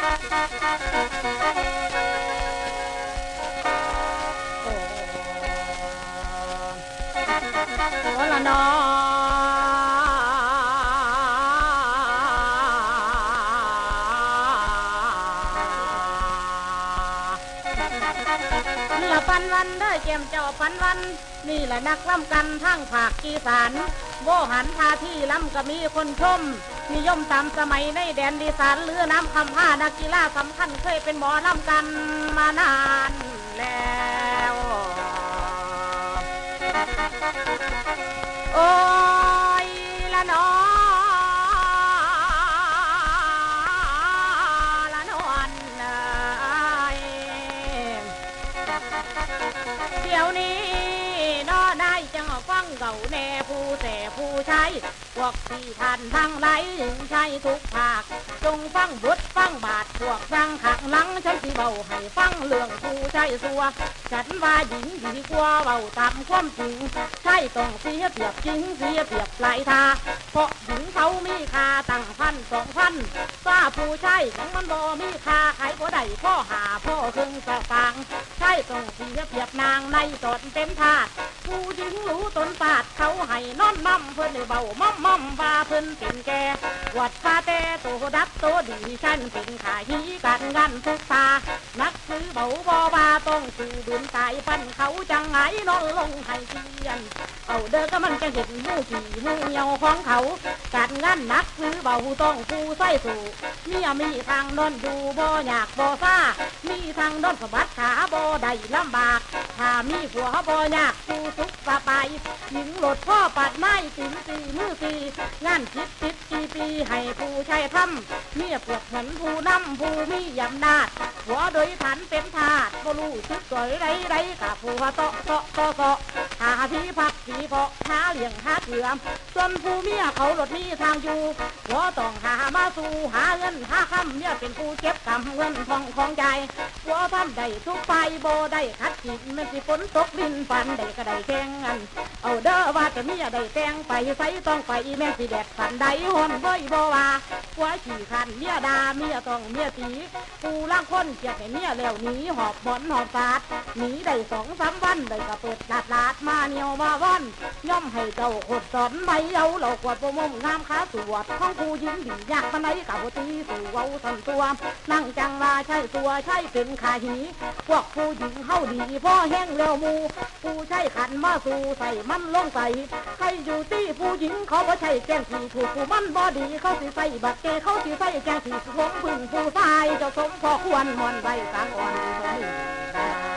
โอ้ละนอละปันวันเด้อเจียมเจ้าปันวัน นี่แหละนักล่ำกันทั้งภาคอีสานโวหันทาที่ล่ำก็มีคนชม นิยมตามสมัยในแดนดีสานเรือน้ำคำผ้านักกีฬาสำคัญเคยเป็นหมอลำกันมานานแล้ว โอ้ เก่าแน่ผู้แต่ผู้ใช้พวกที่ท่านทั้งหลายถึงใช้ทุกภาค จงฟังบทฟังบาทพวกฟังขักหลังฉันสิเบาให้ฟังเรื่องผู้ใช้สัวฉันว่าหญิงดีกว่าเบาตามความจริง ใช่ต้องเสียเปรียบจริงเสียเปรียบปลายทา เพราะหญิงเขามีค่าตั้งพันสองพันฝ้าผู้ใช่ของมันบ่มีค่าขายบ่ได้พ่อหาพ่อครึ่งสตางใช่ต้องเสียเปรียบนางในตอนเต็มทาด ผู้หญิงรู้ตนปาดเขาให้นอนมั่มเพิ่นเบามั่มมั่มว่าเพิ่นเป็นแกวัดพาแต่โตดับโตดีฉันเป็นขาหีกันงันทุกตานักซื้อเบาบ่บาต้องซื้อดุนตายฟันเขาจังไงนอนลงให้เทียนเอาเด้อก็มันจะเห็นหมูขี่หมูเหี่ยวของเขาการงานนักซื้อเบาต้องผู้ใส่สู่เมียมีทางนอนอยู่บ่อยากบ่ซ่ามีทางนอนสะบัดขาบ่ได้ลำบากถ้ามีผัวบ่อยากสู่สุขสบายหญิงหลดพ่อปัดไม้สินสีมือสีงานคิดคิดกี่ปีให้ผู้ชายทำเมียเปลือกเหมือนผู้นำผู้มีอำนาจหัวโดยฐานเป็นทาสบ่รู้สึกสวยไรไรกับผู้ว่าเตาะเตาะเตาะเตาะ หาที่พักสีเพาะหาเลี้ยงหาเกลือส่วนผู้เมียเขาหลดมีทางอยู่หัวต้องหามาสู่หาเงินหาคำเมียเป็นผู้เก็บกำเงินทองของใจหัวทำได้ทุกไปบ่ได้คัดจิตมันสิฝนตกดินฟันได้ก็ได้แข่งกันเอาเด้อว่าแต่เมียได้แต่งไปใส่ต้องไปแม่สิแดดสันใดหอนเว้ยบ่ว่าหัวขี่คันเมียดาเมียต้องเมียตีผู้ล่างคนเกียดให้เมียแล้วหนีหอบบอนหอบสาดหนีได้สองสามวันได้ก็เปิดลาดลาดมาเหนียวมาว่อนย่อมให้เจ้าขดสอนไม่เอาเรากวดประมงงามขาสวดของผู้หญิงดียากปานไหนกับตีสู่เว้าสันตัวนั่งจังว่าใช่ตัวใช่เป็นขาหีพวกผู้หญิงเฮาดีพ่อแห้งเร็วมูผู้ใช้ขันมาสู่ใส่มันลงใส่ใครอยู่ที่ผู้หญิงเขาบ่ใช่แกงสีถูกผู้มันบ่ดีเขาสิใส่บักเกเขาสีใสแกสีผมบึงผู้ชายเจ้าสมพอควรมอนใบสางอ่อนสมิง